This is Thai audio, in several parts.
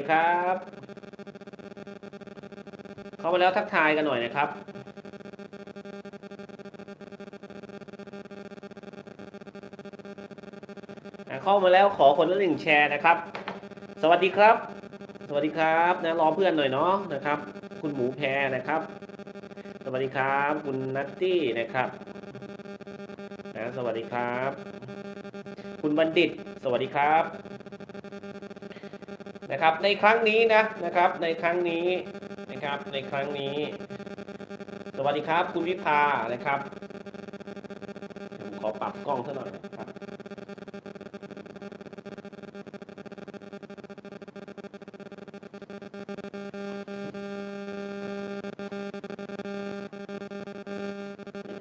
ดีครับ เข้ามาแล้วทักทายกันหน่อยนะครับเข้ามาแล้วขอคนละหนึ่งแชร์นะครับ สวัสดีครับ สวัสดีครับนะรอเพื่อนหน่อยเนาะนะครับ คุณหมูแพรนะครับ สวัสดีครับ คุณนัตตี้นะครับนะสวัสดีครับ คุณบัณฑิต สวัสดีครับ นะครับ ในครั้งนี้นะนะครับ ในครั้งนี้นะครับ ในครั้งนี้ สวัสดีครับคุณวิภานะครับผมขอปรับกล้องซะหน่อยนะครับ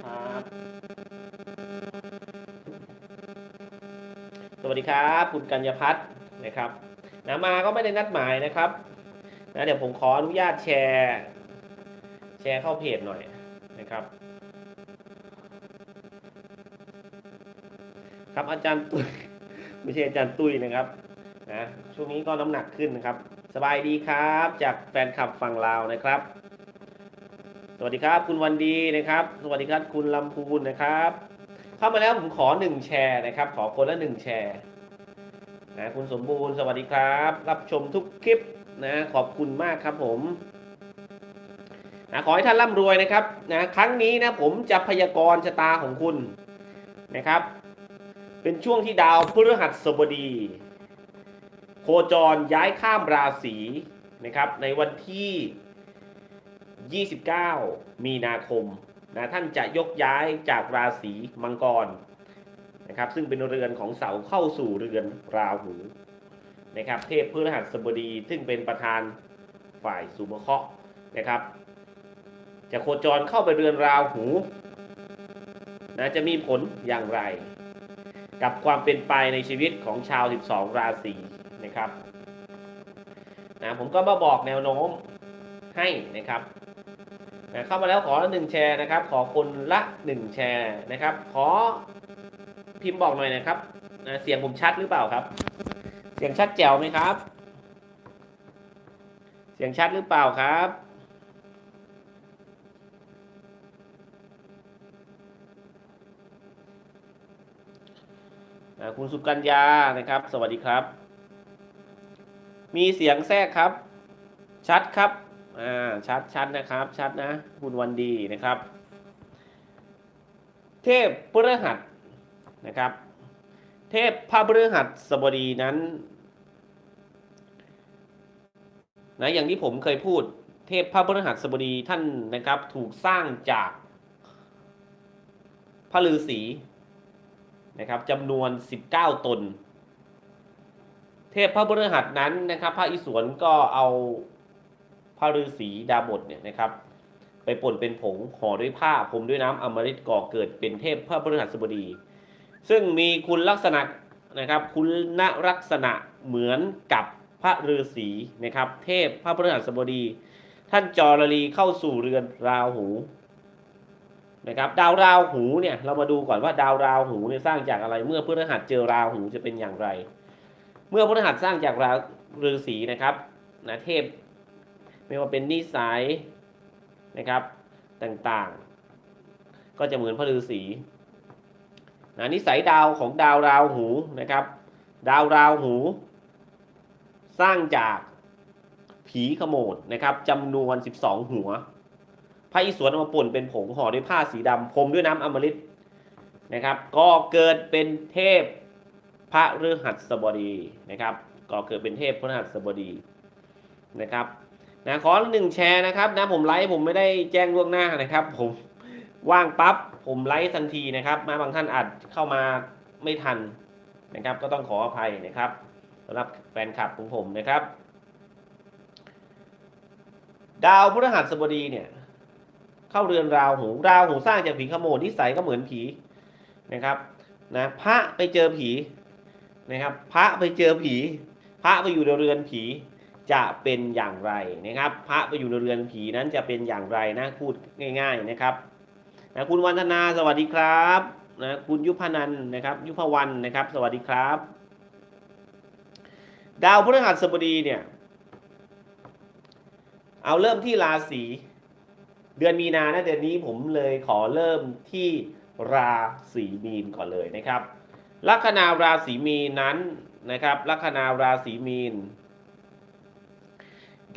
ครับสวัสดีครับ คุณกัญญพัฒน์ นะมาก็ไม่ได้นัดหมายนะครับนะเดี๋ยวผมขออนุญาตแชร์ แชร์เข้าเพจหน่อยนะครับ ครับอาจารย์ตุ้ยไม่ใช่อาจารย์ตุ้ยนะครับนะช่วงนี้ก็น้ำหนักขึ้นนะครับ สบายดีครับ จากแฟนคลับฝั่งลาวนะครับ สวัสดีครับคุณวันดีนะครับ สวัสดีครับคุณลำพูนนะครับ เข้ามาแล้วผมขอหนึ่งแชร์นะครับ ขอคนละหนึ่งแชร์ นะคุณสมบูรณ์สวัสดีครับ รับชมทุกคลิปนะขอบคุณมากครับผมนะขอให้ท่านร่ำรวยนะครับนะครั้งนี้นะผมจะพยากรณ์ชะตาของคุณนะครับ เป็นช่วงที่ดาวพฤหัสบดี โคจรย้ายข้ามราศีนะครับในวันที่ 29 มีนาคมนะท่านจะยกย้ายจากราศีมังกร นะครับ ซึ่งเป็นเรือนของเสาเข้าสู่เรือนราหูนะครับ เทพพฤหัสบดีซึ่งเป็นประธานฝ่ายสุภเคราะห์นะครับ จะโคจรเข้าไปเรือนราหูนะจะมีผลอย่างไร กับความเป็นไปในชีวิตของชาว 12 ราศีนะครับนะผมก็มาบอกแนวโน้มให้นะครับนะเข้ามาแล้วขอหนึ่งแชร์นะครับ ขอคนละหนึ่งแชร์นะครับ ขอ พิมพ์บอกหน่อยนะครับนะเสียงผมชัดหรือเปล่าครับ เสียงชัดแจ๋วไหมครับ เสียงชัดหรือเปล่าครับ คุณสุกัญญานะครับ สวัสดีครับ มีเสียงแทรกครับ ชัดครับอ่าชัดชัดนะครับ ชัดนะ คุณวันดีนะครับ เทพพฤหัส นะครับ เทพพระพฤหัสบดีนั้นนะอย่างที่ผมเคยพูด เทพพระพฤหัสบดีท่านนะครับ ถูกสร้างจากพระฤาษีนะครับจำนวน 19 ตน เทพพระพฤหัสนั้นนะครับ พระอิศวรก็เอาพระฤาษีดาบทเนี่ยนะครับ ไปป่นเป็นผงห่อด้วยผ้าพรมด้วยน้ำอมฤตก่อเกิดเป็นเทพพระพฤหัสบดี ซึ่งมีคุณลักษณะนะครับคุณลักษณะเหมือนกับพระฤาษีนะครับ เทพพระพฤหัสบดี ท่านจรลีเข้าสู่เรือนราหูนะครับดาวราหูเนี่ยเรามาดูก่อนว่าดาวราหูเนี่ยสร้างจากอะไร เมื่อพฤหัสเจอราหูจะเป็นอย่างไร เมื่อพฤหัสสร้างจากราฤาษีนะครับนะเทพ ไม่ว่าเป็นนิสัยนะครับต่างๆ ก็จะเหมือนพระฤาษี นะนิสัยดาวของดาวราวหูนะครับ ดาวราวหู สร้างจากผีขโมดนะครับจำนวน 12 หัวพระอิศวรเอามาป่นเป็นผงห่อด้วยผ้าสีดำพรมด้วยน้ำอมฤตนะครับ ก็เกิดเป็นเทพพระฤหัสบดีนะครับ ก็เกิดเป็นเทพพระฤหัสบดีนะครับนะขอหนึ่งแชร์นะครับนะผมไลฟ์ผมไม่ได้แจ้งล่วงหน้านะครับผม ว่างปั๊บผมไลฟ์ทันทีนะครับ มาบางท่านอาจเข้ามาไม่ทันนะครับ ก็ต้องขออภัยนะครับสำหรับแฟนคลับของผมนะครับ ดาวพฤหัสบดีเนี่ย เข้าเรือนราหูราหูสร้างจากผีขโมดนิสัยก็เหมือนผีนะครับนะพระไปเจอผีนะครับ พระไปเจอผี พระไปอยู่ในเรือนผีจะเป็นอย่างไรนะครับ พระไปอยู่ในเรือนผีนั้นจะเป็นอย่างไรนะพูดง่าย ๆนะครับ นะคุณวันธนาสวัสดีครับนะคุณยุพนันนะครับ ยุพวันนะครับ สวัสดีครับ ดาวพฤหัสบดีเนี่ย เอาเริ่มที่ราศีเดือนมีนานะเดือนนี้ผมเลยขอเริ่มที่ราศีมีนก่อนเลยนะครับ ลัคนาราศีมีนนั้นนะครับ ลัคนาราศีมีน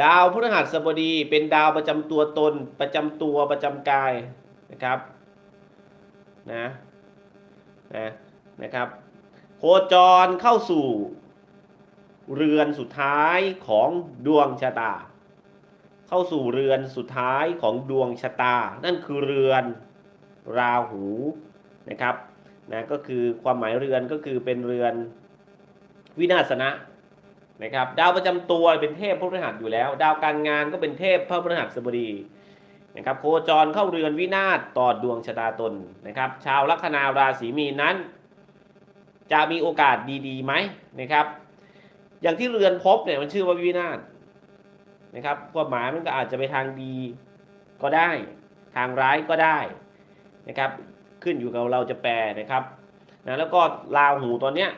ดาวพฤหัสบดีเป็นดาวประจำตัวตนประจำตัวประจำกาย นะครับนะนะนะครับ โคจรเข้าสู่เรือนสุดท้ายของดวงชะตา เข้าสู่เรือนสุดท้ายของดวงชะตา นั่นคือเรือนราหูนะครับนะก็คือความหมายเรือนก็คือเป็นเรือนวินาศนะนะครับ ดาวประจำตัวเป็นเทพพฤหัสอยู่แล้ว ดาวการงานก็เป็นเทพพระพฤหัสบดี นะครับโคจรเข้าเรือนวินาศต่อดวงชะตาตนนะครับ ชาวลัคนาราศีมีนนั้น จะมีโอกาสดีๆไหมนะครับ อย่างที่เรือนพบเนี่ยมันชื่อว่าวินาศนะครับความหมายมันก็อาจจะไปทางดีก็ได้ ทางร้ายก็ได้นะครับ ขึ้นอยู่กับเราจะแปลนะครับนะแล้วก็ราหูตอนเนี้ย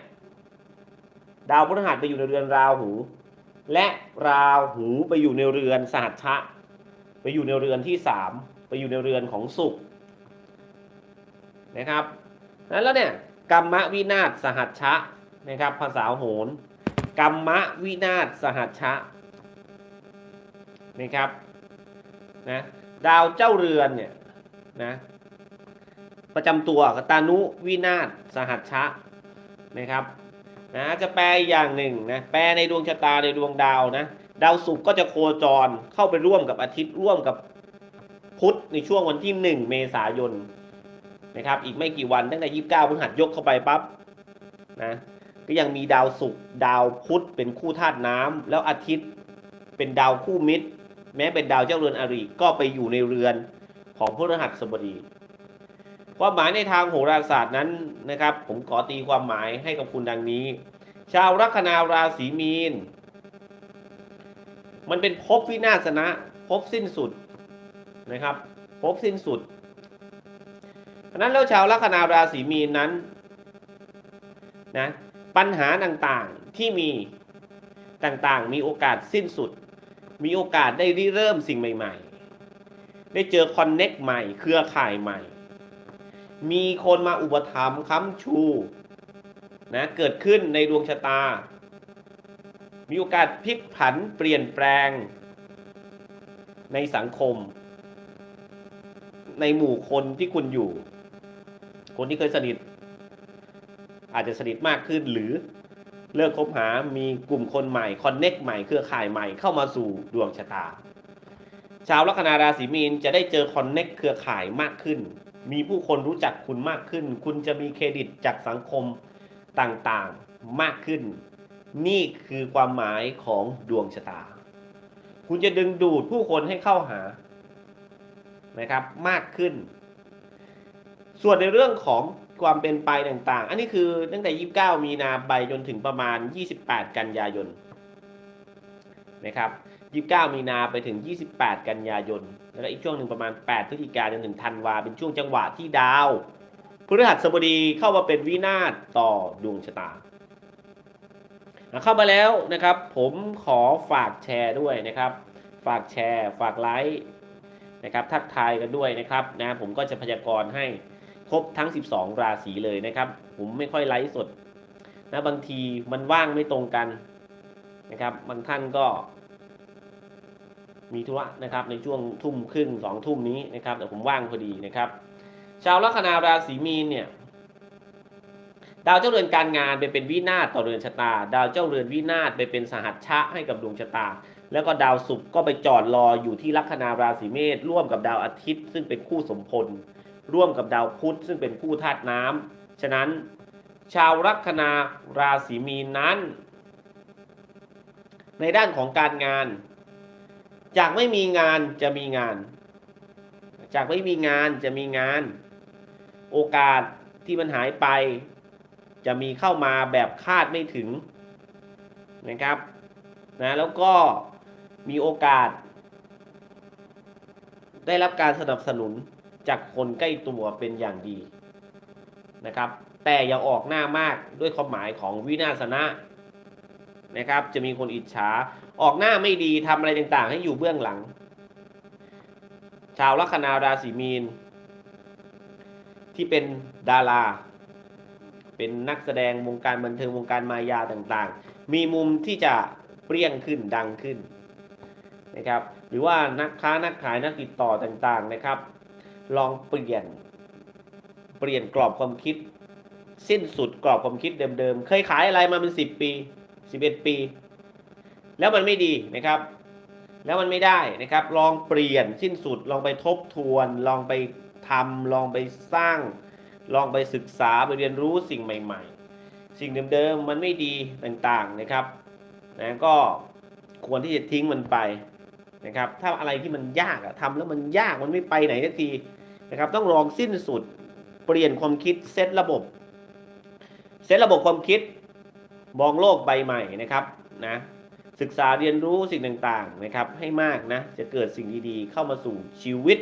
ดาวพฤหัสไปอยู่ในเรือนราหู และราหูไปอยู่ในเรือนสหัชชะ ไปอยู่ในเรือนที่สามไปอยู่ในเรือนของศุกร์นะครับแล้วเนี่ยกรรมวินาศสหัชชะนะครับภาษาโหรกรรมวินาศสหัชชะนะครับนะดาวเจ้าเรือนเนี่ยนะประจำตัวกตานุวินาศสหัชชะนะครับนะจะแปลอย่างหนึ่งนะแปลในดวงชะตาในดวงดาวนะ ดาวศุกร์ก็จะโคจรเข้าไปร่วมกับอาทิตย์ร่วมกับพุธในช่วงวันที่ 1 เมษายนนะครับ อีกไม่กี่วันตั้งแต่29พฤหัสยกเข้าไปปั๊บนะ ก็ยังมีดาวศุกร์ดาวพุธเป็นคู่ธาตุน้ำแล้วอาทิตย์เป็นดาวคู่มิตร แม้เป็นดาวเจ้าเรือนอริก็ไปอยู่ในเรือนของพฤหัสบดีความหมายในทางโหราศาสตร์นั้นนะครับ ผมขอตีความหมายให้กับคุณดังนี้ ชาวลัคนาราศีมีน มันเป็นภพวินาศนะภพสิ้นสุดนะครับภพสิ้นสุดฉะนั้นแล้วชาวลัคนาราศีมีนนั้นนะปัญหาต่างๆที่มีต่างๆ มีโอกาสสิ้นสุด มีโอกาสได้ริเริ่มสิ่งใหม่ ๆ ได้เจอคอนเน็กใหม่ เครือข่ายใหม่ มีคนมาอุปถัมภ์ค้ำชูนะเกิดขึ้นในดวงชะตา มีโอกาสพลิกผันเปลี่ยนแปลง ในสังคม ในหมู่คนที่คุณอยู่ คนที่เคยสนิท อาจจะสนิทมากขึ้นหรือเลิกคบหา มีกลุ่มคนใหม่ คอนเน็กใหม่ เครือข่ายใหม่เข้ามาสู่ดวงชะตา ชาวลัคนาราศีมีนจะได้เจอคอนเน็กเครือข่ายมากขึ้น มีผู้คนรู้จักคุณมากขึ้น คุณจะมีเครดิตจากสังคมต่างๆมากขึ้น นี่คือความหมายของดวงชะตา คุณจะดึงดูดผู้คนให้เข้าหานะครับมากขึ้น ส่วนในเรื่องของความเป็นไปต่างๆ อันนี้คือตั้งแต่ 29 มีนาไปจนถึงประมาณ 28 กันยายนนะครับ 29 มีนาไปถึง 28 กันยายน แล้วก็อีกช่วงหนึ่งประมาณ 8 พฤศจิกายนจนถึงธันวา เป็นช่วงจังหวะที่ดาวพฤหัสบดีเข้ามาเป็นวินาศต่อดวงชะตา เข้ามาแล้วนะครับ ผมขอฝากแชร์ด้วยนะครับ ฝากแชร์ ฝากไลค์นะครับทักทายกันด้วยนะครับนะผมก็จะพยากรณ์ให้ครบทั้ง 12 ราศีเลยนะครับ ผมไม่ค่อยไลฟ์สดนะบางทีมันว่างไม่ตรงกันนะครับบางท่านก็ มีธุระนะครับ ในช่วงทุ่มครึ่งสองทุ่มนี้นะครับแต่ผมว่างพอดีนะครับ ชาวลัคนาราศีมีนเนี่ย ดาวเจ้าเรือนการงานไปเป็นวินาศต่อเรือนชะตา ดาวเจ้าเรือนวินาศไปเป็นสหัชชะให้กับดวงชะตา แล้วก็ดาวศุกร์ก็ไปจอดรออยู่ที่ลัคนาราศีเมษร่วมกับดาวอาทิตย์ ซึ่งเป็นคู่สมพล ร่วมกับดาวพุธซึ่งเป็นคู่ธาตุน้ำฉะนั้น ชาวลัคนาราศีมีนนั้น ในด้านของการงาน จากไม่มีงานจะมีงาน จากไม่มีงานจะมีงาน โอกาสที่มันหายไป จะมีเข้ามาแบบคาดไม่ถึงนะครับนะแล้วก็มีโอกาส ได้รับการสนับสนุนจากคนใกล้ตัวเป็นอย่างดีนะครับ แต่อย่าออกหน้ามากด้วยความหมายของวินาศนะนะครับ จะมีคนอิจฉาออกหน้าไม่ดีทำอะไรต่างๆ ให้อยู่เบื้องหลัง ชาวลัคนาราศีมีน ที่เป็นดารา เป็นนักแสดงวงการบันเทิงวงการมายาต่างๆ มีมุมที่จะเปรี้ยงขึ้นดังขึ้นนะครับ หรือว่านักค้านักขายนักติดต่อต่างๆนะครับ ลองเปลี่ยน เปลี่ยนกรอบความคิด สิ้นสุดกรอบความคิดเดิมๆ เคยขายอะไรมาเป็น10ปี11ปี แล้วมันไม่ดีนะครับ แล้วมันไม่ได้นะครับ ลองเปลี่ยนสิ้นสุดลองไปทบทวน ลองไปทำลองไปสร้าง ลองไปศึกษาไปเรียนรู้สิ่งใหม่ ๆ สิ่งเดิมๆมันไม่ดีต่างๆนะครับนะก็ควรที่จะทิ้งมันไปนะครับ ถ้าอะไรที่มันยากอะทำแล้วมันยากมันไม่ไปไหนสักทีนะครับ ต้องลองสิ้นสุดเปลี่ยนความคิดเซตระบบเซตระบบความคิดมองโลกใบใหม่นะครับนะศึกษาเรียนรู้สิ่งต่างๆนะครับ ให้มากนะจะเกิดสิ่งดีๆเข้ามาสู่ชีวิต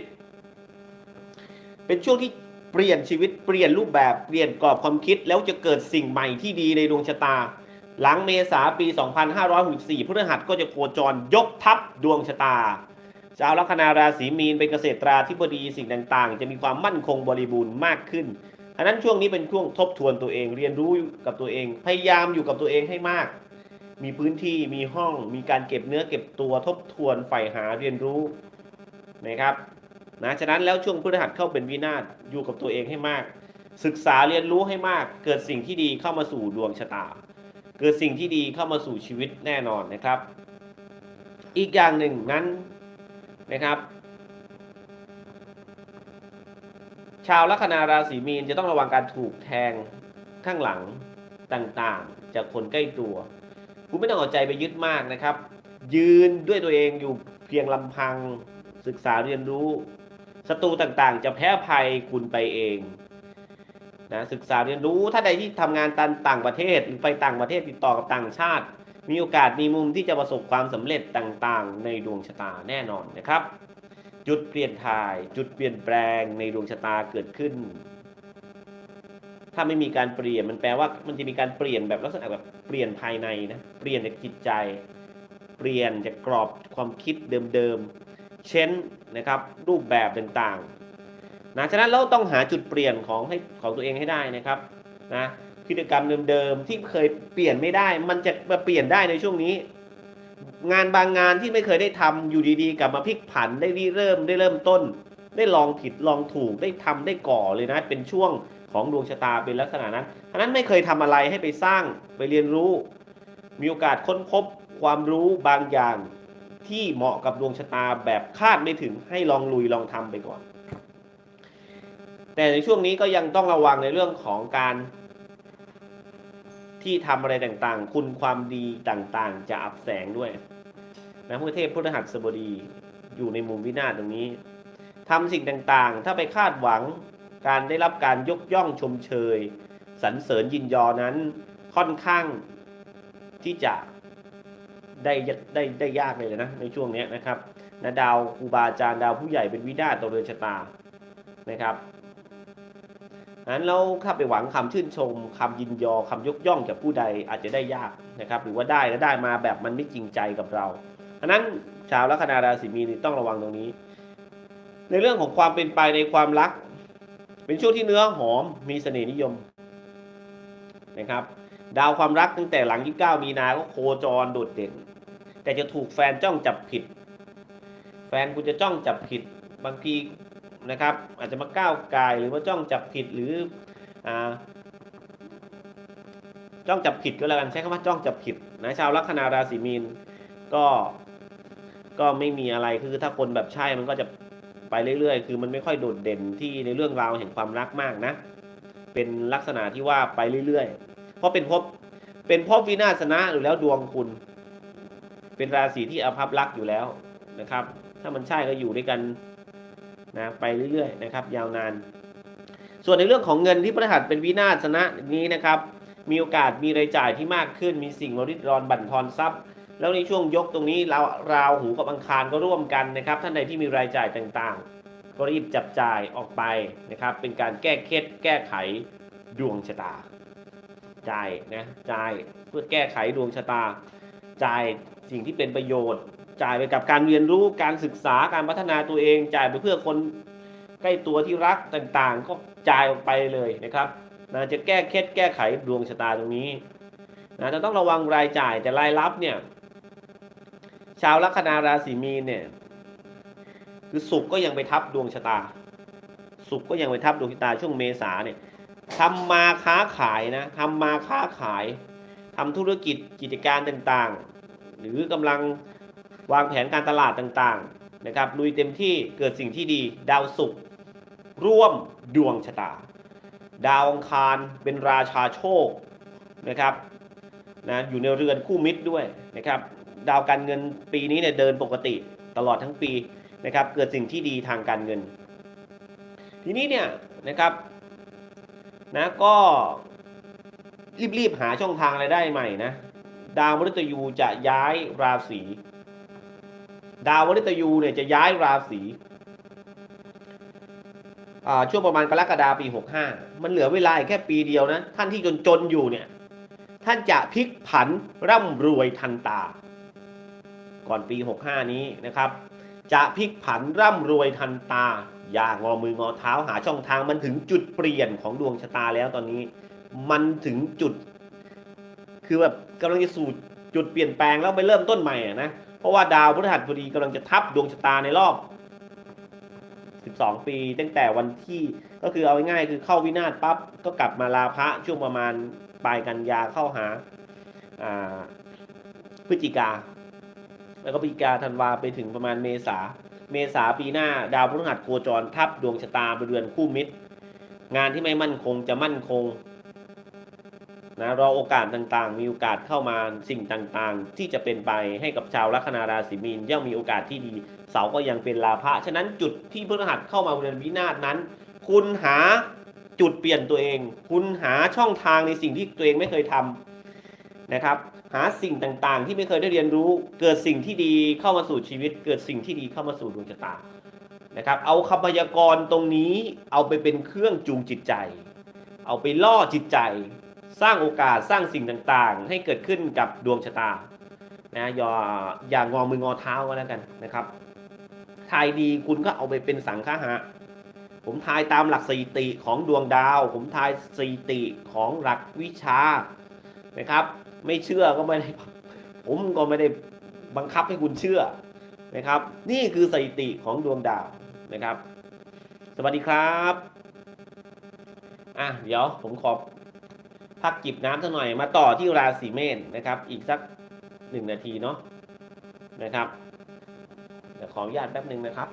เป็นช่วงที่ เปลี่ยนชีวิตเปลี่ยนรูปแบบเปลี่ยนกรอบความคิด แล้วจะเกิดสิ่งใหม่ที่ดีในดวงชะตา หลังเมษาปี 2564พฤหัสก็จะโคจรยกทัพดวงชะตาชาวลัคนาราศีมีนเป็นเกษตราธิบดีสิ่งต่างๆ จะมีความมั่นคงบริบูรณ์มากขึ้นอันนั้นช่วงนี้เป็นช่วงทบทวนตัวเองเรียนรู้กับตัวเอง พยายามอยู่กับตัวเองให้มาก มีพื้นที่มีห้องมีการเก็บเนื้อเก็บตัวทบทวนใฝ่หาเรียนรู้นะครับ นะฉะนั้นแล้วช่วงพฤหัสเข้าเป็นวินาศอยู่กับตัวเองให้มาก ศึกษาเรียนรู้ให้มาก เกิดสิ่งที่ดีเข้ามาสู่ดวงชะตา เกิดสิ่งที่ดีเข้ามาสู่ชีวิตแน่นอนนะครับ อีกอย่างหนึ่งนั้นนะครับ ชาวลัคนาราศีมีนจะต้องระวังการถูกแทงข้างหลังต่างๆ จากคนใกล้ตัว คุณไม่ต้องเอาใจไปยึดมากนะครับ ยืนด้วยตัวเองอยู่เพียงลำพังศึกษาเรียนรู้ ศัตรูต่างๆ จะแพ้ภัยคุณไปเองนะศึกษาเรียนรู้ถ้าใดที่ทำงานตต่างประเทศหรือไปต่างประเทศติดต่อกับต่างชาติ มีโอกาสมีมุมที่จะประสบความสำเร็จต่างๆ ในดวงชะตาแน่นอนนะครับ จุดเปลี่ยนถ่าย จุดเปลี่ยนแปลงในดวงชะตาเกิดขึ้น ถ้าไม่มีการเปลี่ยนมันแปลว่ามันจะมีการเปลี่ยนแบบลักษณะแบบเปลี่ยนภายในนะเปลี่ยนจากจิตใจ เปลี่ยนจากกรอบความคิดเดิมๆ เช่นนะครับรูปแบบต่างๆนะฉะนั้นเราต้องหาจุดเปลี่ยนของให้ของตัวเองให้ได้นะครับนะพฤติกรรมเดิมๆที่เคยเปลี่ยนไม่ได้ มันจะมาเปลี่ยนได้ในช่วงนี้ งานบางงานที่ไม่เคยได้ทำอยู่ดีๆ กลับมาพลิกผันได้ริเริ่มได้เริ่มต้น ได้ลองผิดลองถูกได้ทำได้ก่อเลยนะเป็นช่วงของดวงชะตาเป็นลักษณะนั้นอันนั้นไม่เคยทำอะไรให้ไปสร้างไปเรียนรู้ มีโอกาสค้นพบความรู้บางอย่าง ที่เหมาะกับดวงชะตาแบบคาดไม่ถึงให้ลองลุยลองทำไปก่อน แต่ในช่วงนี้ก็ยังต้องระวังในเรื่องของการที่ทำอะไรต่างๆ คุณความดีต่างๆ จะอับแสงด้วยนะพระเทพพุทธหัสบดีอยู่ในมุมวินาศตรงนี้ทำสิ่งต่างๆ ถ้าไปคาดหวังการได้รับการยกย่องชมเชยสรรเสริญยินยอนั้นค่อนข้างที่จะ ได้ได้ได้ยากเลยนะในช่วงนี้นะครับนะดาวครูบาอาจารย์ดาวผู้ใหญ่เป็นวินาศต่อเรือนชะตานะครับนั้นเราข้าไปหวังคำชื่นชมคำยินยอคำยกย่องจากผู้ใดอาจจะได้ยากนะครับ หรือว่าได้แล้วได้มาแบบมันไม่จริงใจกับเราอันนั้นชาวลัคนาราศีมีนต้องระวังตรงนี้ ในเรื่องของความเป็นไปในความรัก เป็นช่วงที่เนื้อหอมมีเสน่ห์นิยมนะครับ ดาวความรักตั้งแต่หลัง 29 มีนาก็โคจรโดดเด่น แต่จะถูกแฟนจ้องจับผิด แฟนคุณจะจ้องจับผิดบางทีนะครับ อาจจะมาก้าวกายหรือว่าจ้องจับผิดหรืออจ้องจับผิดก็แล้วกันใช้คำว่าจ้องจับผิดนะชาวลัคนาราศีมีนก็ก็ไม่มีอะไรคือถ้าคนแบบใช่มันก็จะไปเรื่อยๆ คือมันไม่ค่อยโดดเด่นที่ในเรื่องราวแห่งความรักมากนะ เป็นลักษณะที่ว่าไปเรื่อยๆ เพราะเป็นภพเป็นภพวินาศนะอยู่แล้วดวงคุณ เป็นราศีที่อภัพรักอยู่แล้วนะครับ ถ้ามันใช่ก็อยู่ด้วยกันนะไปเรื่อยๆนะครับ ยาวนาน ส่วนในเรื่องของเงินที่พระหัสเป็นวินาศนะนี้นะครับ มีโอกาสมีรายจ่ายที่มากขึ้น มีสิ่งมาริดรอนบั่นทอนทรัพย์ แล้วในช่วงยกตรงนี้ราวราวหูกับอังคารก็ร่วมกันนะครับ ท่านใดที่มีรายจ่ายต่างๆ ก็รีบจับจ่ายออกไปนะครับ เป็นการแก้เคล็ดแก้ไขดวงชะตาจ่ายนะจ่ายเพื่อแก้ไขดวงชะตาจ่าย สิ่งที่เป็นประโยชน์ จ่ายไปกับการเรียนรู้การศึกษาการพัฒนาตัวเอง จ่ายไปเพื่อคนใกล้ตัวที่รักต่างๆ ก็จ่ายออกไปเลยนะครับนะจะแก้เคล็ดแก้ไขดวงชะตาตรงนี้นะจะต้องระวังรายจ่ายแต่รายรับเนี่ยชาวลัคนาราศีมีนเนี่ยคือสุขก็ยังไปทับดวงชะตา สุขก็ยังไปทับดวงชะตาช่วงเมษาเนี่ยทำมาค้าขายนะทำมาค้าขายทำธุรกิจกิจการต่างๆ หรือกำลังวางแผนการตลาดต่างๆนะครับลุยเต็มที่เกิดสิ่งที่ดี ดาวศุกร์ร่วมดวงชะตา ดาวอังคารเป็นราชาโชคนะครับนะอยู่ในเรือนคู่มิตรด้วยนะครับดาวการเงินปีนี้เนี่ยเดินปกติตลอดทั้งปีนะครับเกิดสิ่งที่ดีทางการเงิน ทีนี้เนี่ยนะครับนะก็รีบๆหาช่องทางรายได้ใหม่นะ ดาวมฤตยูจะย้ายราศีดาวมฤตยูเนี่ยจะย้ายราศีอ่าช่วงประมาณกรกฎาปี 65 มันเหลือเวลาแค่ปีเดียวนะ ท่านที่จนๆอยู่เนี่ย ท่านจะพลิกผันร่ำรวยทันตา ก่อนปี 65 นี้นะครับ จะพลิกผันร่ำรวยทันตา อย่างงอมืองอเท้าหาช่องทางมันถึงจุดเปลี่ยนของดวงชะตาแล้วตอนนี้ มันถึงจุด คือแบบ กำลังจะสู่จุดเปลี่ยนแปลงแล้วไปเริ่มต้นใหม่อะนะเพราะว่าดาวพฤหัสบดีกำลังจะทับดวงชะตาในรอบ 12 ปี ตั้งแต่วันที่ก็คือเอาง่ายๆคือเข้าวินาศปั๊บก็กลับมาลาพระช่วงประมาณปลายกันยาเข้าหาอ่าพฤศจิกา แล้วก็พฤศจิกาธันวาไปถึงประมาณเมษา เมษาปีหน้าดาวพฤหัสโคจรทับดวงชะตาไปเรือนคู่มิตรงานที่ไม่มั่นคงจะมั่นคง นะรอโอกาสต่างๆ มีโอกาสเข้ามาสิ่งต่างๆ ที่จะเป็นไปให้กับชาวลัคนาราศีมีนย่อมมีโอกาสที่ดี เสาก็ยังเป็นลาภะฉะนั้นจุดที่พฤหัสเข้ามาเรือนวินาศนั้น คุณหาจุดเปลี่ยนตัวเอง คุณหาช่องทางในสิ่งที่ตัวเองไม่เคยทำนะครับ หาสิ่งต่างๆ ที่ไม่เคยได้เรียนรู้ เกิดสิ่งที่ดีเข้ามาสู่ชีวิต เกิดสิ่งที่ดีเข้ามาสู่ดวงชะตานะครับ เอาคำพยากรณ์ตรงนี้เอาไปเป็นเครื่องจูงจิตใจ เอาไปล่อจิตใจ สร้างโอกาสสร้างสิ่งต่างๆ ให้เกิดขึ้นกับดวงชะตานะอย่าอย่างงอมืองอเท้าก็แล้วกันนะครับทายดีคุณก็เอาไปเป็นสังฆะผมทายตามหลักสถิติของดวงดาว ผมทายสถิติของหลักวิชานะครับ ไม่เชื่อก็ไม่ได้ผมก็ไม่ได้บังคับให้คุณเชื่อนะครับ นี่คือสถิติของดวงดาวนะครับ สวัสดีครับอะเดี๋ยวผมขอ พักจิบน้ำสักหน่อย มาต่อที่ราศีเมษนะครับ อีกสักหนึ่งนาทีเนาะนะครับเดี๋ยวขออนุญาตแป๊บหนึ่งนะครับ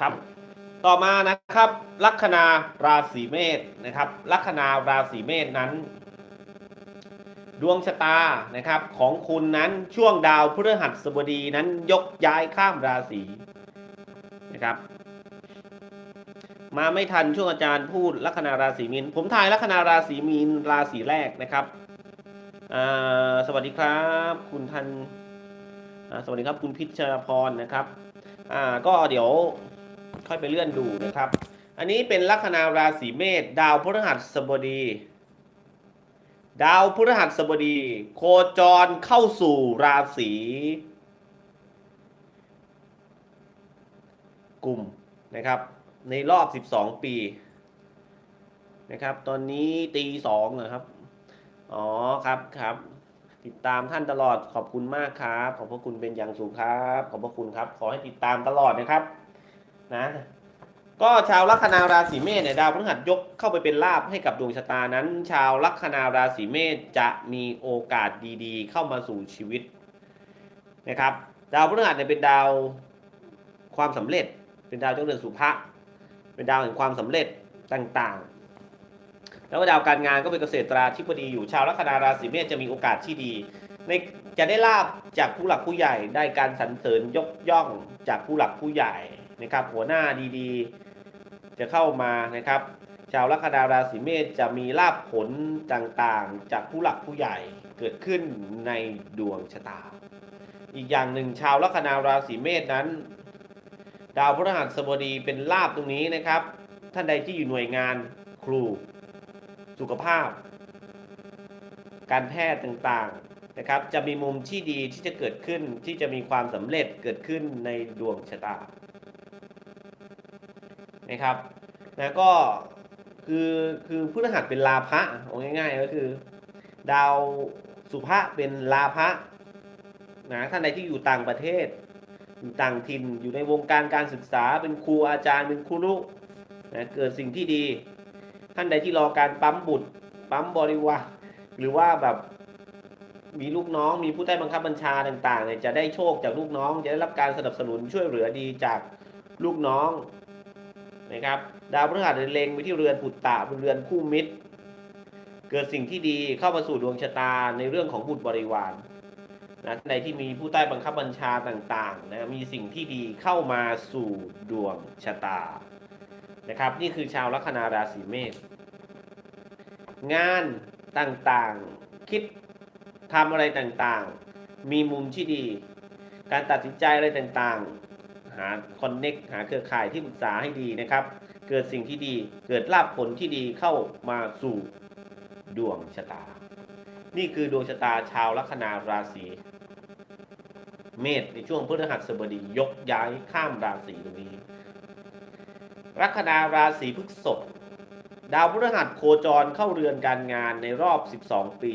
ครับ ต่อมานะครับ ลัคนาราศีเมษนะครับ ลัคนาราศีเมษนั้น ดวงชะตานะครับของคุณนั้นช่วงดาวพฤหัสบดีนั้นยกย้ายข้ามราศีนะครับมาไม่ทันช่วงอาจารย์พูดลัคนาราศีมีน ผมทายลัคนาราศีมีนราศีแรกนะครับ สวัสดีครับ คุณทัน สวัสดีครับคุณพิชรพรนะครับ ก็เดี๋ยว ค่อยไปเลื่อนดูนะครับ อันนี้เป็นลัคนาราศีเมษดาวพฤหัสบดี ดาวพฤหัสบดี โคจรเข้าสู่ราศีกลุ่มนะครับ ในรอบ 12 ปีนะครับ ตอนนี้ตีสองนะครับ อ๋อครับครับ ติดตามท่านตลอดขอบคุณมากครับ ขอบพระคุณเป็นอย่างสูงครับ ขอบพระคุณครับ ขอให้ติดตามตลอดนะครับ นะ ก็ชาวลัคนาราศีเมษเนี่ยดาวพฤหัสยกเข้าไปเป็นลาบให้กับดวงชะตานั้น ชาวลัคนาราศีเมษจะมีโอกาสดีๆ เข้ามาสู่ชีวิตนะครับ ดาวพฤหัสเนี่ยเป็นดาวความสำเร็จ เป็นดาวเจ้าเรือนสุภะเป็นดาวแห่งความสำเร็จต่างๆ แล้วก็ดาวการงานก็เป็นเกษตราธิบดีอยู่ชาวลัคนาราศีเมษจะมีโอกาสที่ดีในจะได้ลาบจากผู้หลักผู้ใหญ่ได้การสรรเสริญยกย่องจากผู้หลักผู้ใหญ่ นะครับหัวหน้าดีๆ จะเข้ามานะครับ ชาวลัคนาราศีเมษจะมีลาบผลต่างๆ จากผู้หลักผู้ใหญ่เกิดขึ้นในดวงชะตา อีกอย่างหนึ่งชาวลัคนาราศีเมษนั้น ดาวพฤหัสบดีเป็นลาบตรงนี้นะครับ ท่านใดที่อยู่หน่วยงานครู สุขภาพ การแพทย์ต่างๆนะครับ จะมีมุมที่ดีที่จะเกิดขึ้นที่จะมีความสำเร็จเกิดขึ้นในดวงชะตา นะครับนะก็คือคือพฤหัสเป็นลาภะเอาง่าย ๆ ก็คือ ดาวสุภะเป็นลาภะนะท่านใดที่อยู่ต่างประเทศ อยู่ต่างถิ่นอยู่ในวงการการศึกษาเป็นครูอาจารย์เป็นครูรุนะเกิดสิ่งที่ดี ท่านใดที่รอการปั๊มบุตร ปั๊มบริวารหรือว่าแบบมีลูกน้องมีผู้ใต้บังคับบัญชาต่างๆเนี่ยจะได้โชคจากลูกน้อง จะได้รับการสนับสนุนช่วยเหลือดีจากลูกน้อง นะครับดาวพฤหัสเล็งไปที่เรือนปุตตะเป็นเรือนคู่มิตร เกิดสิ่งที่ดีเข้ามาสู่ดวงชะตาในเรื่องของบุตรบริวารนะท่านที่มีผู้ใต้บังคับบัญชาต่างๆนะมีสิ่งที่ดีเข้ามาสู่ดวงชะตานะครับนี่คือชาวลัคนาราศีเมษงานต่างๆคิดทำอะไรต่างๆ มีมุมที่ดี การตัดสินใจอะไรต่างๆ หาคอนเน็กหาเครือข่ายที่ปรึกษาให้ดีนะครับ เกิดสิ่งที่ดีเกิดลาภผลที่ดีเข้ามาสู่ดวงชะตา นี่คือดวงชะตาชาวลัคนาราศีเมษในช่วงพฤหัสบดียกย้ายข้ามราศีตรงนี้ ลัคนาราศีพฤษภดาวพฤหัสโคจรเข้าเรือนการงานในรอบ 12 ปี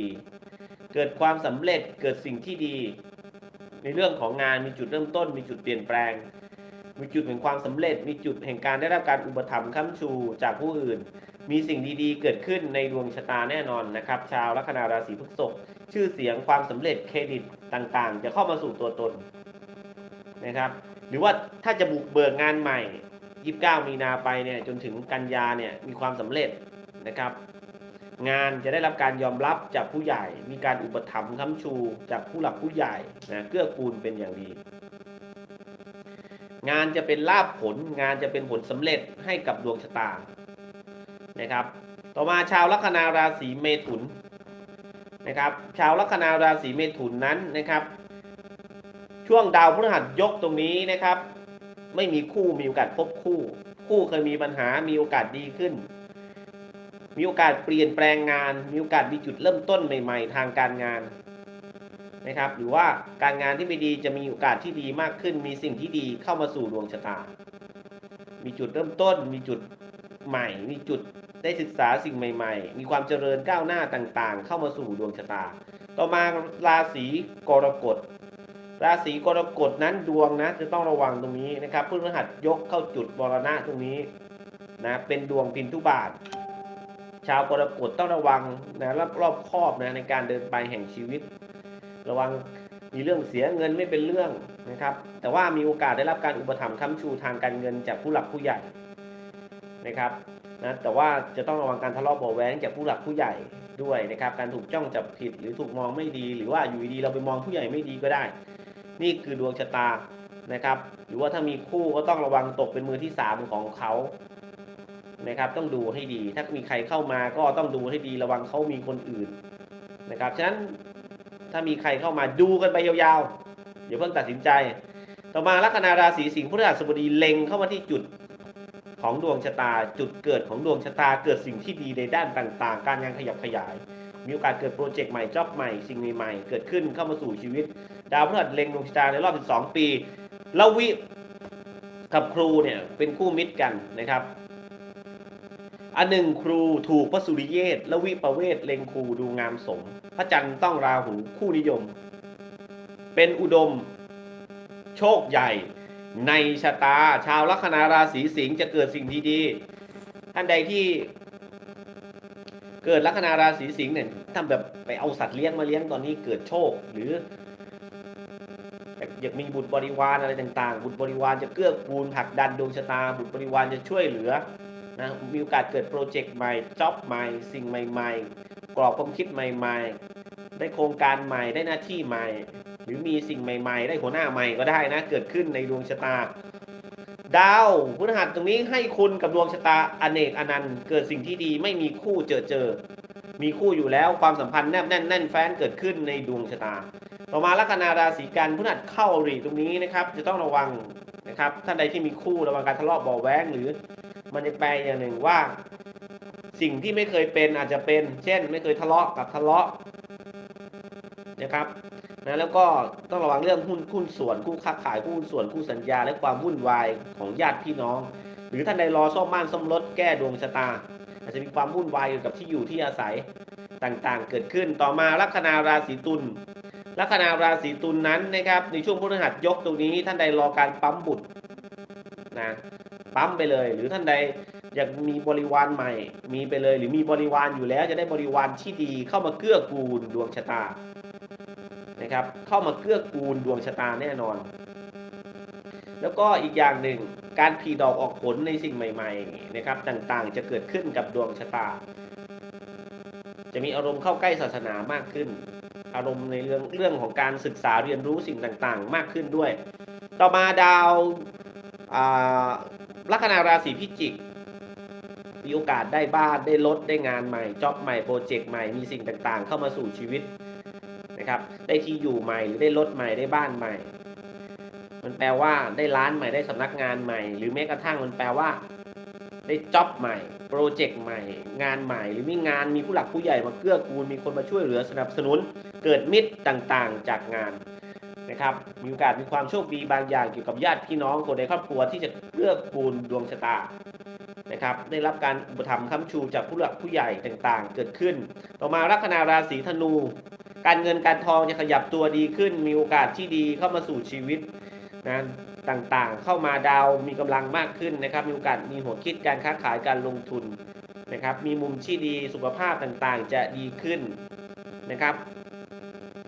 เกิดความสำเร็จเกิดสิ่งที่ดี ในเรื่องของงานมีจุดเริ่มต้นมีจุดเปลี่ยนแปลง มีจุดแห่งความสำเร็จ มีจุดแห่งการได้รับการอุปถัมภ์ค้ำชูจากผู้อื่น มีสิ่งดีๆ เกิดขึ้นในดวงชะตาแน่นอนนะครับ ชาวลัคนาราศีพฤษภชื่อเสียงความสำเร็จเครดิตต่างๆ จะเข้ามาสู่ตัวตนนะครับ หรือว่าถ้าจะบุกเบิกงานใหม่ 29 มีนาไปเนี่ยจนถึงกันยาเนี่ยมีความสำเร็จนะครับ งานจะได้รับการยอมรับจากผู้ใหญ่ มีการอุปถัมภ์ค้ำชูจากผู้หลักผู้ใหญ่นะเกื้อกูลเป็นอย่างดี งานจะเป็นลาภผลงานจะเป็นผลสำเร็จให้กับดวงชะตานะครับ ต่อมาชาวลัคนาราศีเมถุนนะครับ ชาวลัคนาราศีเมถุนนั้นนะครับ ช่วงดาวพฤหัสยกตรงนี้นะครับ ไม่มีคู่มีโอกาสพบคู่ คู่เคยมีปัญหามีโอกาสดีขึ้น มีโอกาสเปลี่ยนแปลงงาน มีโอกาสมีจุดเริ่มต้นใหม่ ๆ ทางการงาน นะครับ หรือว่าการงานที่ไม่ดีจะมีโอกาสที่ดีมากขึ้น มีสิ่งที่ดีเข้ามาสู่ดวงชะตา มีจุดเริ่มต้น มีจุดใหม่ มีจุดได้ศึกษาสิ่งใหม่ ๆ มีความเจริญก้าวหน้าต่างๆ เข้ามาสู่ดวงชะตา ต่อมาราศีกรกฎ ราศีกรกฎนั้นดวงนะจะต้องระวังตรงนี้นะครับพฤหัสยกเข้าจุดบรณะตรงนี้นะเป็นดวงพินทุบาท ชาวกรกฎต้องระวังนะรอบรอบคอบนะในการเดินไปแห่งชีวิต ระวังมีเรื่องเสียเงินไม่เป็นเรื่องนะครับ แต่ว่ามีโอกาสได้รับการอุปถัมภ์ค้ำชูทางการเงินจากผู้หลักผู้ใหญ่นะครับนะแต่ว่าจะต้องระวังการทะเลาะเบาะแว้งจากผู้หลักผู้ใหญ่ด้วยนะครับ การถูกจ้องจับผิดหรือถูกมองไม่ดี หรือว่าอยู่ดีเราไปมองผู้ใหญ่ไม่ดีก็ได้ นี่คือดวงชะตานะครับ หรือว่าถ้ามีคู่ก็ต้องระวังตกเป็นมือที่ 3 ของเขานะครับ ต้องดูให้ดี ถ้ามีใครเข้ามาก็ต้องดูให้ดีระวังเขามีคนอื่นนะครับ ฉะนั้น ถ้ามีใครเข้ามาดูกันไปยาวๆเดี๋ยวเพิ่งตัดสินใจ ต่อมาลัคนาราศีสิงห์พฤหัสบดีเล็งเข้ามาที่จุดของดวงชะตา จุดเกิดของดวงชะตาเกิดสิ่งที่ดีในด้านต่าง ๆ การงานขยับขยาย มีโอกาสเกิดโปรเจกต์ใหม่จ็อบใหม่สิ่งใหม่ๆเกิดขึ้นเข้ามาสู่ชีวิต ดาวพฤหัสเล็งดวงชะตาในรอบ 12 ปีละวิกับครูเนี่ยเป็นคู่มิตรกันนะครับ อันหนึ่งครูถูกพระสุริเยศและวิประเวศเลงครูดูงามสม พระจันทร์ต้องราหูคู่นิยม เป็นอุดม โชคใหญ่ ในชะตาชาวลัคนาราศีสิงห์จะเกิดสิ่งดีๆท่านใดที่ เกิดลัคนาราศีสิงห์เนี่ยทำแบบไปเอาสัตว์เลี้ยงมาเลี้ยงตอนนี้เกิดโชคหรืออยากมีบุตรบริวารอะไรต่างๆ บุตรบริวารจะเกื้อกูลผลักดันดวงชะตา บุตรบริวารจะช่วยเหลือ นะมีโอกาสเกิดโปรเจกต์ใหม่จ็อบใหม่ สิ่งใหม่ ๆ กรอบความคิดใหม่ ๆ ได้โครงการใหม่ได้หน้าที่ใหม่ หรือมีสิ่งใหม่ ๆ ได้หัวหน้าใหม่ก็ได้นะ เกิดขึ้นในดวงชะตา ดาวพฤหัสตรงนี้ให้คุณกับดวงชะตาอเนกอนันต์เกิดสิ่งที่ดีไม่มีคู่เจอเจอ มีคู่อยู่แล้วความสัมพันธ์แนบแน่นแน่นแฟ้นเกิดขึ้นในดวงชะตา ต่อมาลัคนาราศีกันพฤหัสเข้าอรีตรงนี้นะครับ จะต้องระวังนะครับท่านใดที่มีคู่ระวังการทะเลาะเบาแว้งหรือ มันจะแปลอย่างหนึ่งว่า สิ่งที่ไม่เคยเป็นอาจจะเป็น เช่น ไม่เคยทะเลาะกับทะเลาะนะครับนะแล้วก็ต้องระวังเรื่องหุ้นหุ้นส่วนคู่ค้าขายคู่หุ้นส่วนคู่สัญญา และความวุ่นวายของญาติพี่น้อง หรือท่านใดรอซ่อมบ้านซ่อมรถแก้ดวงชะตา อาจจะมีความวุ่นวายเกี่ยวกับที่อยู่ที่อาศัยต่างๆ เกิดขึ้นต่อมาลัคนาราศีตุลลัคนาราศีตุลนั้นนะครับในช่วงพฤหัสยกตรงนี้ท่านใดรอการปั๊มบุตรนะ ปั๊มไปเลย หรือท่านใดอยากมีบริวารใหม่ มีไปเลย หรือมีบริวารอยู่แล้ว จะได้บริวารที่ดีเข้ามาเกื้อกูลดวงชะตานะครับ เข้ามาเกื้อกูลดวงชะตาแน่นอน แล้วก็อีกอย่างหนึ่งการผีดอกออกผลในสิ่งใหม่ๆนะครับต่างๆ จะเกิดขึ้นกับดวงชะตา จะมีอารมณ์เข้าใกล้ศาสนามากขึ้น อารมณ์ในเรื่องเรื่องของการศึกษาเรียนรู้สิ่งต่างๆ มากขึ้นด้วย ต่อมาดาว ลัคนาราศีพิจิก มีโอกาสได้บ้านได้รถได้งานใหม่จ็อบใหม่โปรเจกต์ใหม่มีสิ่งต่างๆ เข้ามาสู่ชีวิตนะครับ ได้ที่อยู่ใหม่หรือได้รถใหม่ได้บ้านใหม่ มันแปลว่าได้ร้านใหม่ได้สำนักงานใหม่ หรือแม้กระทั่งมันแปลว่า ได้จ็อบใหม่โปรเจกต์ใหม่ งานใหม่ หรือมีงานมีผู้หลักผู้ใหญ่มาเกื้อกูลมีคนมาช่วยเหลือสนับสนุน เกิดมิตรต่างๆ จากงาน นะครับมีโอกาสมีความโชคดีบางอย่างเกี่ยวกับญาติพี่น้องคนในครอบครัวที่จะเกื้อกูลดวงชะตานะครับได้รับการอุปถัมภ์ค้ำชูจากผู้หลักผู้ใหญ่ต่างๆ เกิดขึ้น ต่อมาลัคนาราศีธนู การเงินการทองจะขยับตัวดีขึ้น มีโอกาสที่ดีเข้ามาสู่ชีวิตนะต่างๆ เข้ามาดาวมีกำลังมากขึ้นนะครับมีโอกาสมีหัวคิดการค้าขายการลงทุนนะครับมีมุมที่ดีสุขภาพต่างๆ จะดีขึ้นนะครับ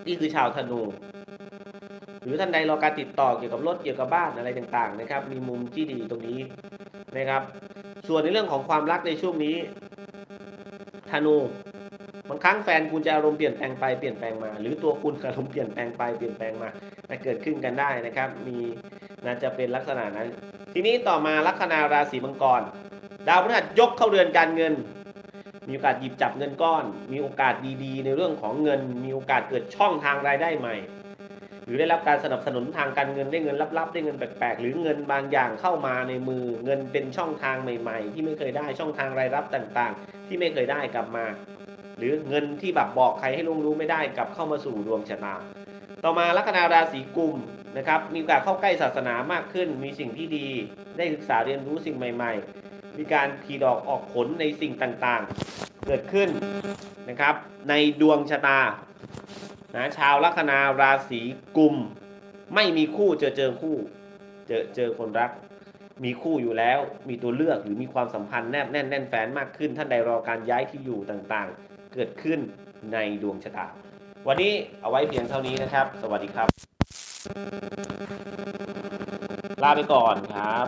นี่คือชาวธนู หรือท่านใดรอการติดต่อเกี่ยวกับรถเกี่ยวกับบ้านอะไรต่างๆนะครับ มีมุมที่ดีตรงนี้นะครับ ส่วนในเรื่องของความรักในช่วงนี้ธนูบางครั้งแฟนคุณจะอารมณ์เปลี่ยนแปลงไปเปลี่ยนแปลงมา หรือตัวคุณอารมณ์เปลี่ยนแปลงไปเปลี่ยนแปลงมานะเกิดขึ้นกันได้นะครับ มีนะจะเป็นลักษณะนั้น ทีนี้ต่อมาลัคนาราศีมังกร ดาวพฤหัสยกเข้าเรือนการเงิน มีโอกาสหยิบจับเงินก้อน มีโอกาสดีๆ ในเรื่องของเงิน มีโอกาสเกิดช่องทางรายได้ใหม่ หรือได้รับการสนับสนุนทางการเงินได้เงินลับๆได้เงินแปลกๆ หรือเงินบางอย่างเข้ามาในมือเงินเป็นช่องทางใหม่ๆ ที่ไม่เคยได้ช่องทางรายรับต่างๆ ที่ไม่เคยได้กลับมา หรือเงินที่แบบบอกใครให้ลงรู้ไม่ได้กลับเข้ามาสู่ดวงชะตาต่อมาลัคนาราศีกุมนะครับมีโอกาสเข้าใกล้ศาสนามากขึ้น มีสิ่งที่ดีได้ศึกษาเรียนรู้สิ่งใหม่ ๆ มีการพีดอกออกผลในสิ่งต่างๆ เกิดขึ้นนะครับในดวงชะตา นะชาวลัคนาราศีกุม ไม่มีคู่เจอเจอคู่ เจอเจอคนรัก มีคู่อยู่แล้ว มีตัวเลือกหรือมีความสัมพันธ์แนบแน่นแน่นแฟนมากขึ้น ท่านใดรอการย้ายที่อยู่ต่างๆ เกิดขึ้นในดวงชะตา วันนี้เอาไว้เพียงเท่านี้นะครับ สวัสดีครับ ลาไปก่อนครับ